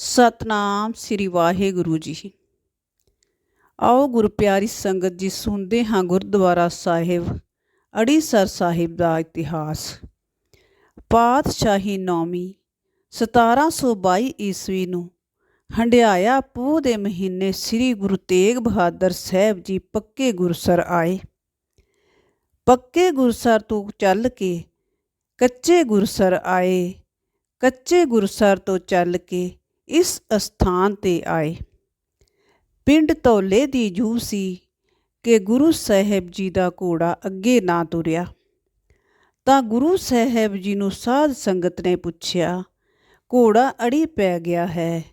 ਸਤਨਾਮ ਸ੍ਰੀ ਵਾਹਿਗੁਰੂ ਜੀ। ਆਓ ਗੁਰ ਪਿਆਰੀ ਸੰਗਤ ਜੀ, ਸੁਣਦੇ ਹਾਂ ਗੁਰਦੁਆਰਾ ਸਾਹਿਬ, ਅੜੀਸਰ ਸਾਹਿਬ ਦਾ ਇਤਿਹਾਸ। ਪਾਤਸ਼ਾਹੀ ਨੌਵੀਂ 1722 ਈਸਵੀ ਨੂੰ ਹੰਡਿਆਇਆ ਪੋਹ ਦੇ ਮਹੀਨੇ ਸ੍ਰੀ ਗੁਰੂ ਤੇਗ ਬਹਾਦਰ ਸਾਹਿਬ ਜੀ ਪੱਕੇ ਗੁਰਸਰ ਆਏ। ਪੱਕੇ ਗੁਰਸਰ ਤੋਂ ਚੱਲ ਕੇ ਕੱਚੇ ਗੁਰਸਰ ਆਏ, ਕੱਚੇ ਗੁਰਸਰ ਤੋਂ ਚੱਲ ਕੇ ਇਸ ਅਸਥਾਨ ਤੇ ਆਏ। ਪਿੰਡ ਧੌਲੇ ਦੀ ਜੂ ਸੀ ਕਿ ਗੁਰੂ ਸਾਹਿਬ ਜੀ ਦਾ ਘੋੜਾ ਅੱਗੇ ਨਾ ਤੁਰਿਆ। ਤਾਂ ਗੁਰੂ ਸਾਹਿਬ ਜੀ ਨੂੰ ਸਾਧ ਸੰਗਤ ਨੇ ਪੁੱਛਿਆ, ਘੋੜਾ ਅੜੀ ਪੈ ਗਿਆ ਹੈ,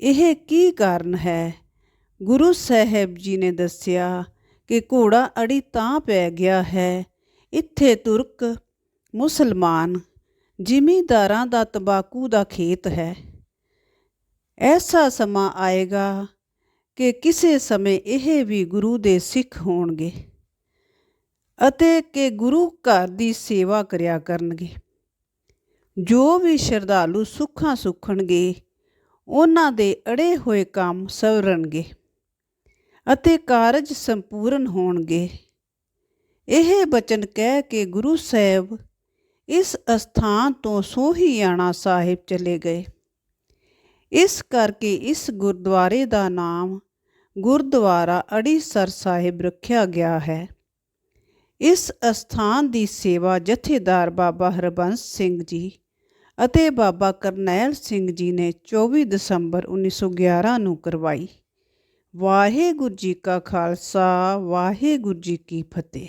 ਇਹ ਕੀ ਕਾਰਨ ਹੈ? ਗੁਰੂ ਸਾਹਿਬ ਜੀ ਨੇ ਦੱਸਿਆ ਕਿ ਘੋੜਾ ਅੜੀ ਤਾਂ ਪੈ ਗਿਆ ਹੈ, ਇੱਥੇ ਤੁਰਕ ਮੁਸਲਮਾਨ ਜ਼ਿਮੀਂਦਾਰਾਂ ਦਾ ਤੰਬਾਕੂ ਦਾ ਖੇਤ ਹੈ। ਐਸਾ ਸਮਾਂ ਆਏਗਾ ਕਿ ਕਿਸੇ ਸਮੇਂ ਇਹ ਵੀ ਗੁਰੂ ਦੇ ਸਿੱਖ ਹੋਣਗੇ ਅਤੇ ਕਿ ਗੁਰੂ ਘਰ ਦੀ ਸੇਵਾ ਕਰਿਆ ਕਰਨਗੇ। ਜੋ ਵੀ ਸ਼ਰਧਾਲੂ ਸੁੱਖਾਂ ਸੁਖਣਗੇ, ਉਹਨਾਂ ਦੇ ਅੜੇ ਹੋਏ ਕੰਮ ਸਵਰਨਗੇ ਅਤੇ ਕਾਰਜ ਸੰਪੂਰਨ ਹੋਣਗੇ। ਇਹ ਬਚਨ ਕਹਿ ਕੇ ਗੁਰੂ ਸਾਹਿਬ ਇਸ ਅਸਥਾਨ ਤੋਂ ਸੋਹੀਆਣਾ ਸਾਹਿਬ ਚਲੇ ਗਏ। ਇਸ ਕਰਕੇ ਇਸ ਗੁਰਦੁਆਰੇ ਦਾ ਨਾਮ ਗੁਰਦੁਆਰਾ ਅੜੀਸਰ ਸਾਹਿਬ ਰੱਖਿਆ ਗਿਆ ਹੈ। ਇਸ ਅਸਥਾਨ ਦੀ ਸੇਵਾ ਜਥੇਦਾਰ ਬਾਬਾ ਹਰਬੰਸ ਸਿੰਘ ਜੀ ਅਤੇ ਬਾਬਾ ਕਰਨੈਲ ਸਿੰਘ ਜੀ ਨੇ 24 ਦਸੰਬਰ 1911 ਨੂੰ ਕਰਵਾਈ। ਵਾਹਿਗੁਰੂ ਜੀ ਕਾ ਖਾਲਸਾ, ਵਾਹਿਗੁਰੂ ਜੀ ਕੀ ਫਤਿਹ।